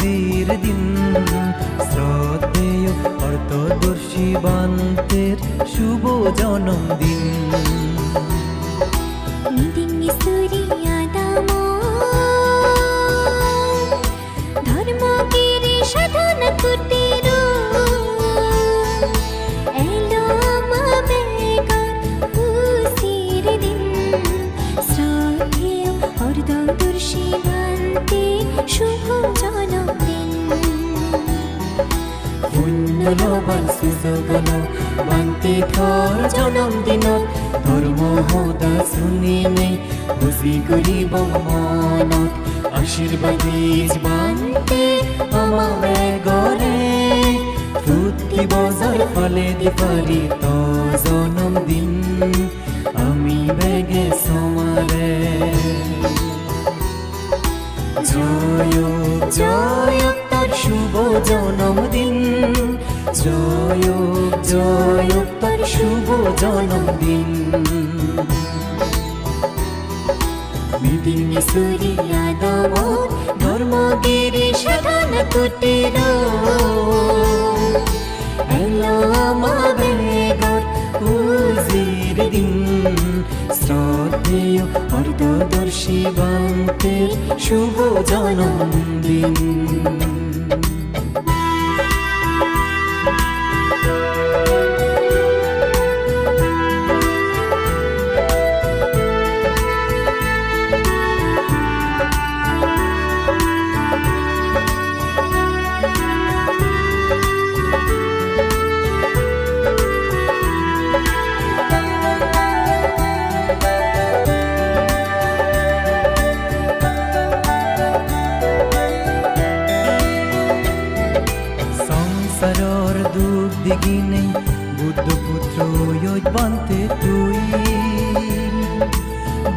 উজির দিন। শ্রদ্ধেয় অর্থদর্শী বান্তের শুভ জন্মদিন। মূল্যৱান সুযোগন বান্তি থৰ জনমদিনত ধর্ম সদা শুনিমে বুজি কৰিব মনত আশীৰ্বাদী বান্তি আমাৰে গৰে ফুটি বজাৰ ফালে দি পাৰি ত জনমদিন আমি জয় জয় তার শুভ জন্মদিন। মিটিং সুরিয়া দাম ধর্মগিরি সাধন কুটির। দিন। অর্ধদর্শী বান্তের শুভ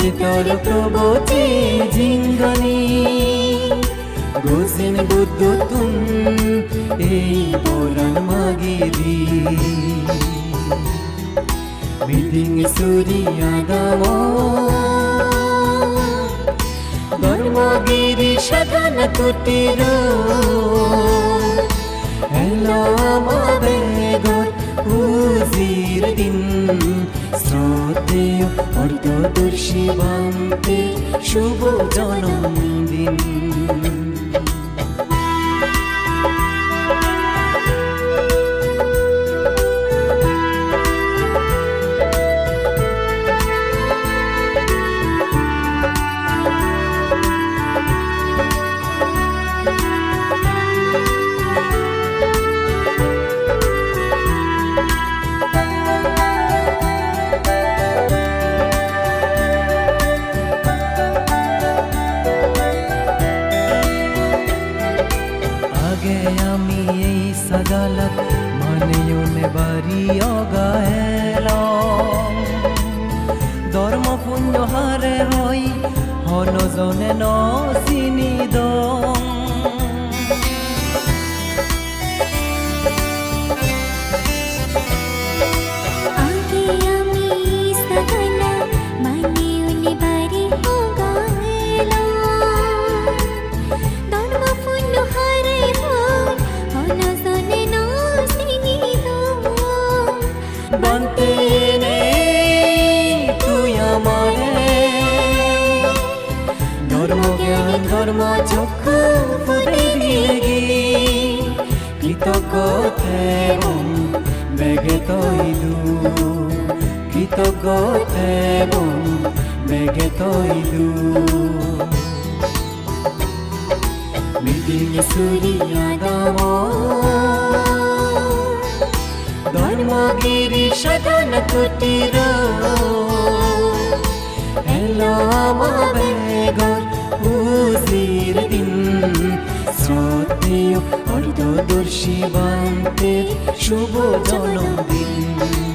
তর প্রবচে জিঙ্গনি। গোসেন বুদ্ধ তুম, এই পরাণ মাগিরি বিল্ডিং সুরিয়া দাম ধর্মগিরি সাধন কুটির। আমাদের ঘর উজির দিন শ্রদ্ধেয় অর্ধদর্শী বান্তে শুভ ধর্ম পুণ্য হারে হই হনজনে ন চিনি দম। আগে ধর্ম চক্ষু ফুটে দিলেগি কৃতজ্ঞ থেবম বেগে তৈলু কৃতজ্ঞ থেবম বেগে তৈলু মিটিং সুরিয়া দাম। ধর্মগিরি সাধন কুটির। এলো আমাদের উজির দিন। শ্রদ্ধেয় অর্ধদর্শী বান্তে শুভ জন্মদিন।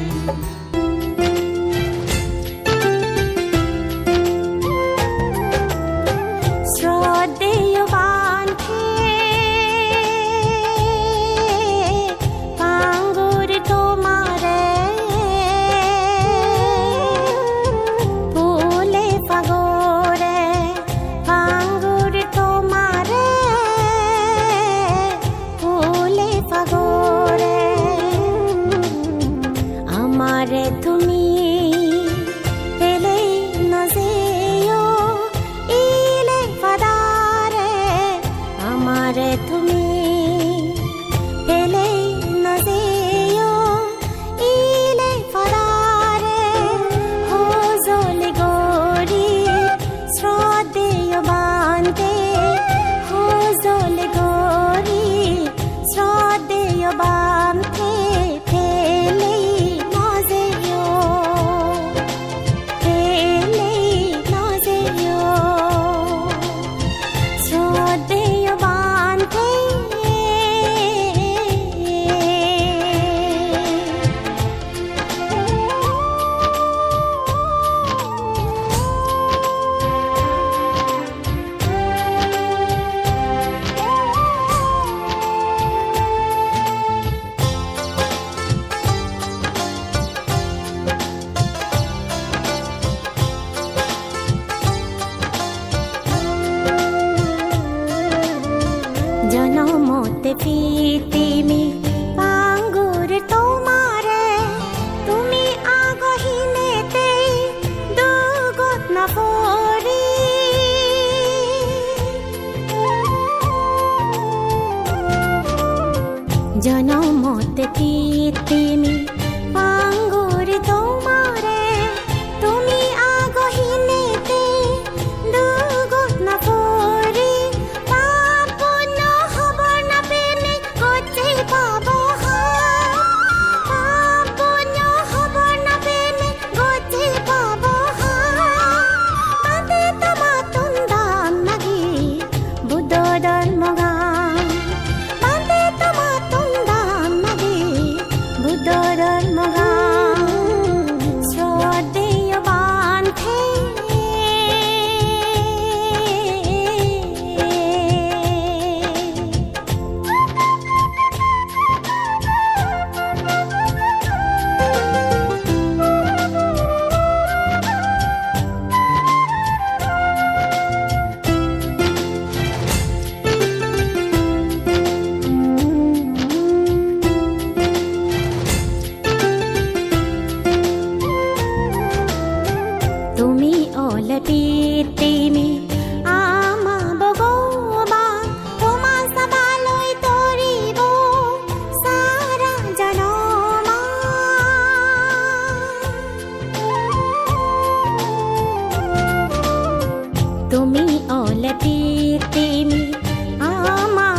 জনমতে পিতিমি পাঙ্গুর তোমারে তুমি অলপিতিমি আমা